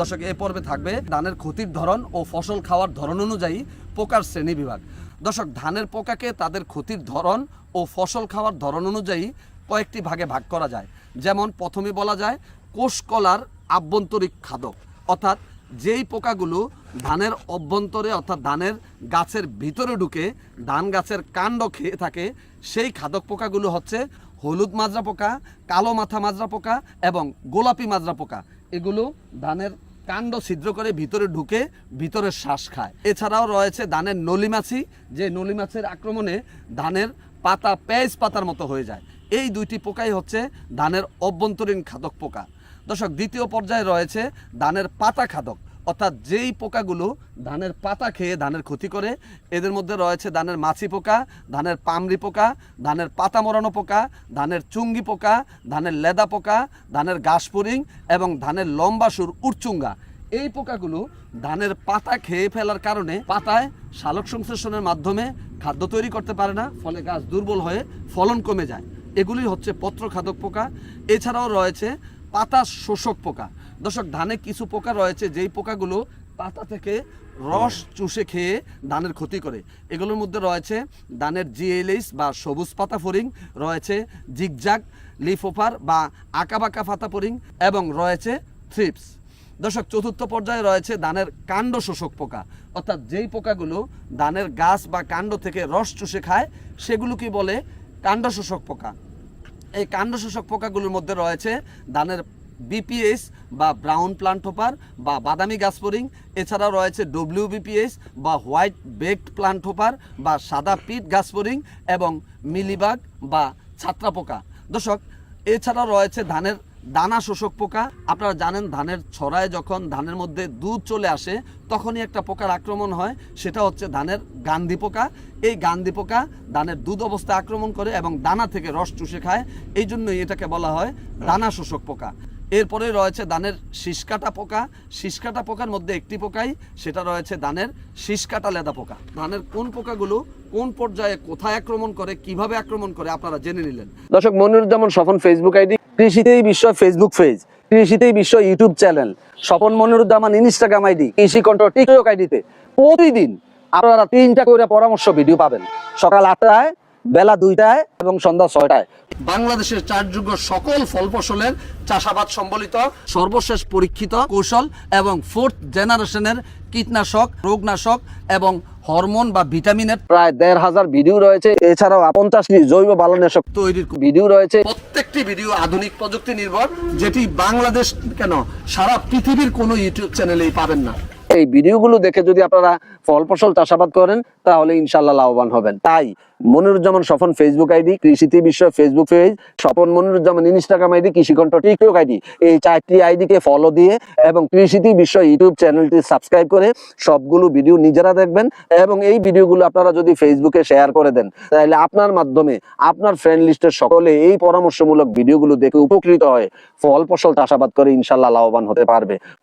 দর্শক এ পর্বে থাকবে ধানের ক্ষতির ধরন ও ফসল খাওয়ার ধরন অনুযায়ী পোকার শ্রেণি বিভাগ। দর্শক, ধানের পোকাকে তাদের ক্ষতির ধরন ও ফসল খাওয়ার ধরন অনুযায়ী কয়েকটি ভাগে ভাগ করা যায়। যেমন, প্রথমে বলা যায় কোষকলার আভ্যন্তরিক খাদক। অর্থাৎ যেই পোকাগুলো ধানের অভ্যন্তরে অর্থাৎ ধানের গাছের ভিতরে ঢুকে ধান গাছের কাণ্ড খেয়ে থাকে, সেই খাদক পোকাগুলো হচ্ছে হলুদ মাজরা পোকা, কালো মাথা মাজরা পোকা এবং গোলাপি মাজরা পোকা। এগুলো ধানের কাণ্ড ছিদ্র করে ভিতরে ঢুকে ভিতরে শ্বাস খায়। এছাড়াও রয়েছে ধানের নলিমাছি যে নলিমাছের আক্রমণে ধানের পাতা পেঁয়াজ পাতার মতো হয়ে যায়। এই দুইটি পোকাই হচ্ছে ধানের অভ্যন্তরীণ খাদক পোকা। দর্শক, দ্বিতীয় পর্যায়ে রয়েছে ধানের পাতা খাদক। অর্থাৎ যেই পোকাগুলো ধানের পাতা খেয়ে ধানের ক্ষতি করে, এদের মধ্যে রয়েছে ধানের মাছি পোকা, ধানের পামরি পোকা, ধানের পাতা মরানো পোকা, ধানের চুঙ্গি পোকা, ধানের লেদা পোকা, ধানের গাছপুরিং এবং ধানের লম্বা সুর উড়চুঙ্গা এই পোকাগুলো ধানের পাতা খেয়ে ফেলার কারণে পাতায় সালোক সংশ্লেষণের মাধ্যমে খাদ্য তৈরি করতে পারে না, ফলে গাছ দুর্বল হয়ে ফলন কমে যায়। এগুলি হচ্ছে পত্রখাদক পোকা। এছাড়াও রয়েছে পাতা শোষক পোকা। দর্শক, ধানে কিছু পোকা রয়েছে, যেই পোকাগুলো পাতা থেকে রস চুষে খেয়ে ধানের ক্ষতি করে। এগুলোর মধ্যে রয়েছে ধানের জিএলএইচ বা সবুজ পাতা ফরিং, রয়েছে জিগজাগ লিফোফার বা আঁকাবাঁকা পাতা ফরিং, এবং রয়েছে থ্রিপস। দর্শক, চতুর্থ পর্যায়ে রয়েছে ধানের কাণ্ড শোষক পোকা। অর্থাৎ যেই পোকাগুলো ধানের গাছ বা কাণ্ড থেকে রস চুষে খায়, সেগুলোকে বলে কাণ্ড শোষক পোকা। এই কাণ্ড শোষক পোকাগুলোর মধ্যে রয়েছে ধানের বিপিএস বা ব্রাউন প্লান্ট হোপার বা বাদামি গাছপরিং এছাড়াও রয়েছে ডব্লিউ বিপিএস বা হোয়াইট বেকড প্লান্ট হোপার বা সাদা পিট গাছপরিং এবং মিলিবাগ বা ছাত্রা পোকা দর্শক, এছাড়াও রয়েছে ধানের দানা শোষক পোকা। আপনারা জানেন ধানের ছড়ায় যখন ধানের মধ্যে দুধ চলে আসে, তখনই একটা পোকার আক্রমণ হয়। সেটা হচ্ছে ধানের গান্ধি পোকা। এই গান্ধি পোকা ধানের দুধ অবস্থায় আক্রমণ করে এবং দানা থেকে রস চুষে খায়। এই জন্যই এটাকে বলা হয় দানা শোষক পোকা। এরপরে রয়েছে ধানের শিসকাটা পোকা। শিসকাটা পোকার মধ্যে একটি পোকাই, সেটা রয়েছে ধানের শিসকাটা লেদা পোকা। ধানের কোন পোকাগুলো কোন পর্যায়ে কোথায় আক্রমণ করে, কীভাবে আক্রমণ করে, আপনারা জেনে নিলেন। দর্শক, মনিরুজ্জামান স্বপন ফেসবুক আইডি কৃষিতেই বিশ্ব ফেসবুক পেজ কৃষিতেই বিশ্ব YouTube channel Swapan Moniruzzaman Instagram ID কৃষি কন্ট্রোল টিকটক আইডিতে প্রতিদিন আপনারা তিনটা করে পরামর্শ ভিডিও পাবেন। সকাল আটটায়, বেলা দুইটায় এবং সন্ধ্যা ছয়টায়। বাংলাদেশের চারযোগ্য সকল ফল ফসলের চাষাবাদ সম্বলিত সর্বশেষ পরীক্ষিত কৌশল এবং ফোর্থ জেনারেশনের কীটনাশক, রোগনাশক এবং হরমোন বা ভিটামিনের প্রায় দেড় হাজার ভিডিও রয়েছে। এছাড়াও পঞ্চাশটি জৈব বালনাশক তৈরির ভিডিও রয়েছে। প্রত্যেকটি ভিডিও আধুনিক প্রযুক্তি নির্ভর, যেটি বাংলাদেশ কেন সারা পৃথিবীর কোনো ইউটিউব চ্যানেলেই পাবেন না। এই ভিডিওগুলো দেখে যদি আপনারা ফল ফসল চাষাবাদ করেন, তাহলে ইনশাল্লাহ লাভবান হবেন। তাই মনিরুজ্জামান স্বপন ফেসবুক আইডি কৃষিতে বিশ্ব Facebook page Swapan Moniruzzaman Instagram ID কৃষিকণ্ঠ TikTok ID, এই চারটি আইডিকে ফলো দিয়ে এবং কৃষিতে বিশ্ব ইউটিউব চ্যানেলটি সাবস্ক্রাইব করে সবগুলো ভিডিও নিজেরা দেখবেন এবং এই ভিডিওগুলো আপনারা যদি ফেসবুকে শেয়ার করে দেন, তাহলে আপনার মাধ্যমে আপনার ফ্রেন্ড লিস্টের সকলে এই পরামর্শমূলক ভিডিওগুলো দেখে উপকৃত হয়। ফল ফসল চাষাবাদ করে ইনশাল্লাহ লাভবান হতে পারবে।